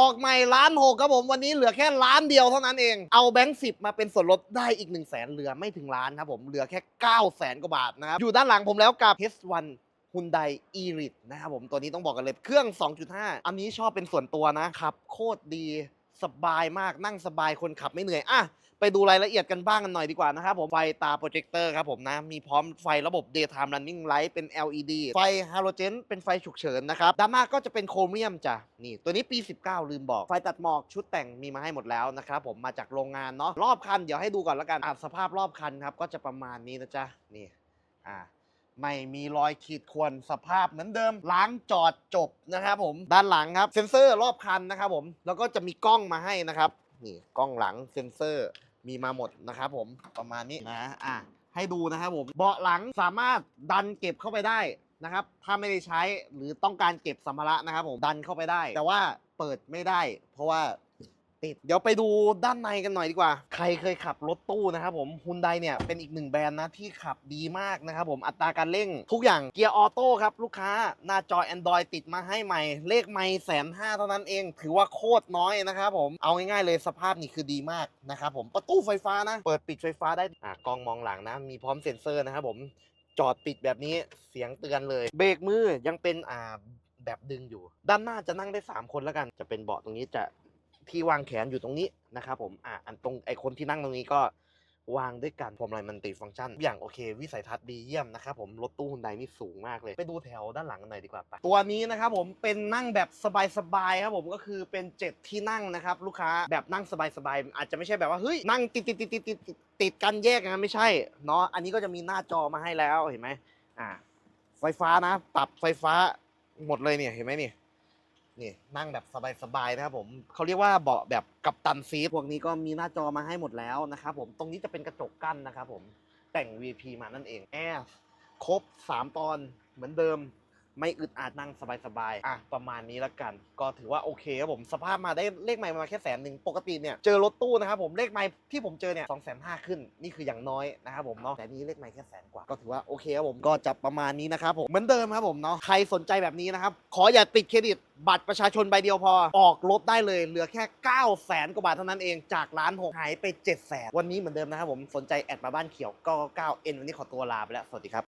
ออกใหม่ล้านหกครับผมวันนี้เหลือแค่ล้านเดียวเท่านั้นเอง เอาแบงค์สิบมาเป็นส่วนลดได้อีก1นึ่งแสนเหลือไม่ถึงล้านครับผมเหลือแค่9 0 0แสนกว่าบาทนะครับอยู่ด้านหลังผมแล้วกับ H1 ฮุนไดอีริทนะครับผมตัวนี้ต้องบอกกันเลยเครื่อง 2.5 อันนี้ชอบเป็นส่วนตัวนะขับ โคตรดีสบายมากนั่งสบายคนขับไม่เหนื่อยอะ ไปดูรายละเอียดกันบ้างกันหน่อยดีกว่านะครับผมไฟตาโปรเจคเตอร์ครับผมนะ มีพร้อมไฟระบบ daytime running light เป็น LED ไฟฮาโลเจนเป็นไฟฉุกเฉินนะครับดานหน้าก็จะเป็นโครเมียมจ้ะนี่ ตัวนี้ปี 19 ลืมบอก ไฟตัดหมอกชุดแต่งมีมาให้หมดแล้วนะครับผมมาจากโรงงานเนาะรอบคันเดี๋ยวให้ดูก่อนแล้วกันอะสภาพรอบคันครับก็จะประมาณนี้นะจ๊ะนี่อ่าไม่มีรอยขีดข่วนสภาพเหมือนเดิม ล้างจอดจบนะครับผมด้านหลังครับ เซ็นเซอร์รอบคันนะครับผมแล้วก็จะมีกล้องมาให้นะครับนี่กล้องหลังเซ็นเซอร์ มีมาหมดนะครับผมประมาณนี้นะอะให้ดูนะครับผมเบาะหลังสามารถดันเก็บเข้าไปได้นะครับ ถ้าไม่ได้ใช้หรือต้องการเก็บสัมภาระนะครับผมดันเข้าไปได้ แต่ว่าเปิดไม่ได้ เพราะว่า ติด เดี๋ยวไปดูด้านในกันหน่อยดีกว่า ใครเคยขับรถตู้นะครับผมฮุนไดเนี่ยเป็นอีกหนึ่งแบรนด์นะที่ขับดีมากนะครับผมอัตราการเร่งทุกอย่างเกียร์ออโต้ครับลูกค้าหน้าจอ Android ติดมาให้ใหม่ เลขไม่แสนห้าเท่านั้นเอง ถือว่าโคตรน้อยนะครับผมเอาง่ายๆเลยสภาพนี่คือดีมากนะครับผมประตูไฟฟ้านะ เปิดปิดไฟฟ้าได้อะกล้องมองหลังนะ มีพร้อมเซ็นเซอร์นะครับผมจอดติดแบบนี้เสียงเตือนเลย เบรกมือยังเป็นอ่าแบบดึงอยู่ ด้านหน้าจะนั่งได้ 3 คนแล้วกัน จะเป็นเบาะตรงนี้จะ ที่วางแขนอยู่ตรงนี้นะครับผมอะอันตรงไอคนที่นั่งตรงนี้ก็วางด้วยกันพวงมาลัยมันติฟังก์ชัน อย่างโอเค วิสัยทัศน์ดีเยี่ยมนะครับผม รถตู้ฮุนไดนี่สูงมากเลย ไปดูแถวด้านหลังกันหน่อยดีกว่าไปตัวนี้นะครับผมเป็นนั่งแบบสบายๆครับผมก็คือเป็นเจ็ดที่นั่งนะครับลูกค้าแบบนั่งสบายๆอาจจะไม่ใช่แบบว่าเฮ้ยนั่งติดติดติดติดติดติดติดกันแยกกันไม่ใช่เนาะอันนี้ก็จะมีหน้าจอมาให้แล้วเห็นไหมอ่าไฟฟ้านะปรับไฟฟ้าหมดเลยเนี่ยเห็นไหมนี่ นี่นั่งแบบสบายๆนะครับผมเขาเรียกว่าเบาะแบบกับตันซีทพวกนี้ก็มีหน้าจอมาให้หมดแล้วนะครับผมตรงนี้จะเป็นกระจกกั้นนะครับผมแต่ง VP มานั่นเองแอร์ครบ 3 ตอนเหมือนเดิม ไม่อึดอัดนั่งสบายๆ อะประมาณนี้ละกัน ก็ถือว่าโอเคครับผมสภาพมาได้เลขไมล์มาแค่แสนหนึ่งปกติเนี่ยเจอรถตู้นะครับผมเลขไมล์ที่ผมเจอเนี่ยสองแสนห้าขึ้นนี่คืออย่างน้อยนะครับผมเนาะแต่นี้เลขไมล์แค่แสนกว่าก็ถือว่าโอเคครับผมก็จะประมาณนี้นะครับผมเหมือนเดิมครับผมเนาะใครสนใจแบบนี้นะครับขออย่าติดเครดิตบัตรประชาชนใบเดียวพอ ออกรถได้เลยเหลือแค่ 9 0 0แสนกว่าบาทเท่านั้นเองจากล้านหกหายไป7 0 0แสนวันนี้เหมือนเดิมนะครับผมสนใจแอดมาบ้านเขียวก็9 n วันนี้ขอตัวลาไปแล้วสวัสดีครับ